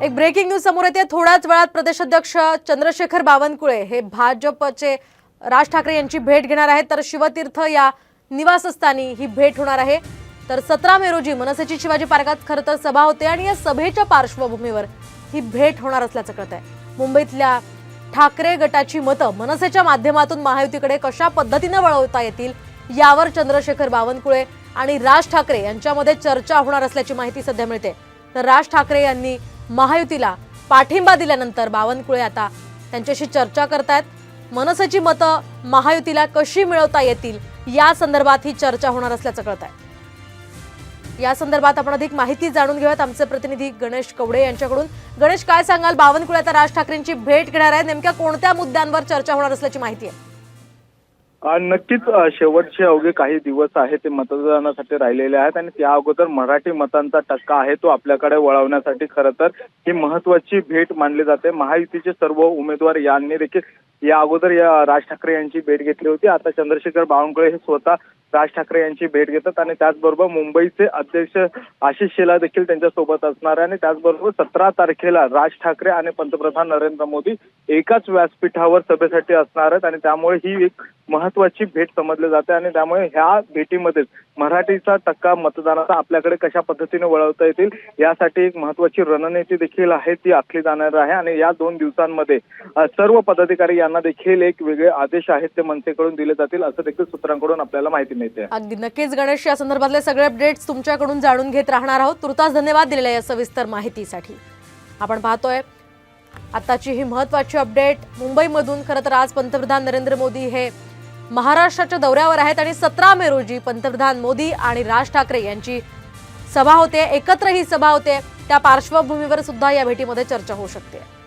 एक breaking news समोर येते. थोड्याच वेळात प्रदेशाध्यक्ष चंद्रशेखर बावनकुळे हे भाजपचे राज ठाकरे यांची भेट घेणार आहेत. तर शिवतीर्थ या निवासस्थानी ही भेट होणार आहे. तर सतरा मे रोजी मनसेची शिवाजी पार्कात खरं तर सभा होते आणि या सभेच्या पार्श्वभूमीवर ही भेट होणार असल्याचं कळत आहे मुंबईतल्या ठाकरे गटाची मतं मनसेच्या माध्यमातून महायुतीकडे कशा पद्धतीनं वळवता येतील यावर चंद्रशेखर बावनकुळे आणि राज ठाकरे यांच्यामध्ये चर्चा होणार असल्याची माहिती सध्या मिळते. तर राज ठाकरे यांनी महायुतीला पाठिंबा दिल्यानंतर बावनकुळे आता त्यांच्याशी चर्चा करतायत. मनसेची मतं महायुतीला कशी मिळवता येतील या संदर्भात ही चर्चा होणार असल्याचं कळत आहे या संदर्भात आपण अधिक माहिती जाणून घेऊयात. आमचे प्रतिनिधी गणेश कवडे यांच्याकडून. गणेश काय सांगाल? बावनकुळे आता राज ठाकरेंची भेट घेणार आहे नेमक्या कोणत्या मुद्द्यांवर चर्चा होणार असल्याची माहिती आहे? नक्कीच शेवटचे अवघे काही दिवस आहेत ते मतदानासाठी राहिलेले आहेत आणि त्या अगोदर मराठी मतांचा टक्का आहे तो आपल्याकडे वळवण्यासाठी खरं तर ही महत्वाची भेट मानली जाते. महायुतीचे सर्व उमेदवार यांनी देखील या अगोदर या राज ठाकरे यांची भेट घेतली होती. आता चंद्रशेखर बावनकुळे हे स्वतः राज ठाकरे यांची भेट घेतात आणि त्याचबरोबर मुंबईचे अध्यक्ष आशिष शेला देखील त्यांच्यासोबत असणार आहे आणि त्याचबरोबर सतरा तारखेला राज ठाकरे आणि पंतप्रधान नरेंद्र मोदी एकाच व्यासपीठावर सभेसाठी असणार आहेत आणि त्यामुळे ही एक महत्वाची भेट समजली जाते आणि त्यामुळे ह्या भेटीमध्ये मराठीचा टक्का मतदानाचा आपल्याकडे कशा पद्धतीने वळवता येतील यासाठी एक महत्वाची रणनीती देखील आहे ती आखली जाणार आहे. आणि या दोन दिवसांमध्ये सर्व पदाधिकारी यांना देखील एक वेगळे आदेश आहेत ते मनसेकडून दिले जातील असं देखील सूत्रांकडून आपल्याला माहिती मिळते. अगदी. नक्कीच गणेश या संदर्भातले सगळे अपडेट्स तुमच्याकडून जाणून घेत राहणार आहोत. तुर्तास धन्यवाद दिलेल्या या सविस्तर माहितीसाठी. आपण पाहतोय आताची ही महत्वाची अपडेट. मुंबईमधून खरं तर आज पंतप्रधान नरेंद्र मोदी हे महाराष्ट्राच्या दौऱ्यावर आहेत आणि सतरा मे रोजी पंतप्रधान मोदी आणि राज ठाकरे यांची सभा होते एकत्र ही सभा होते. त्या पार्श्वभूमीवर सुद्धा या भेटीमध्ये चर्चा होऊ शकते.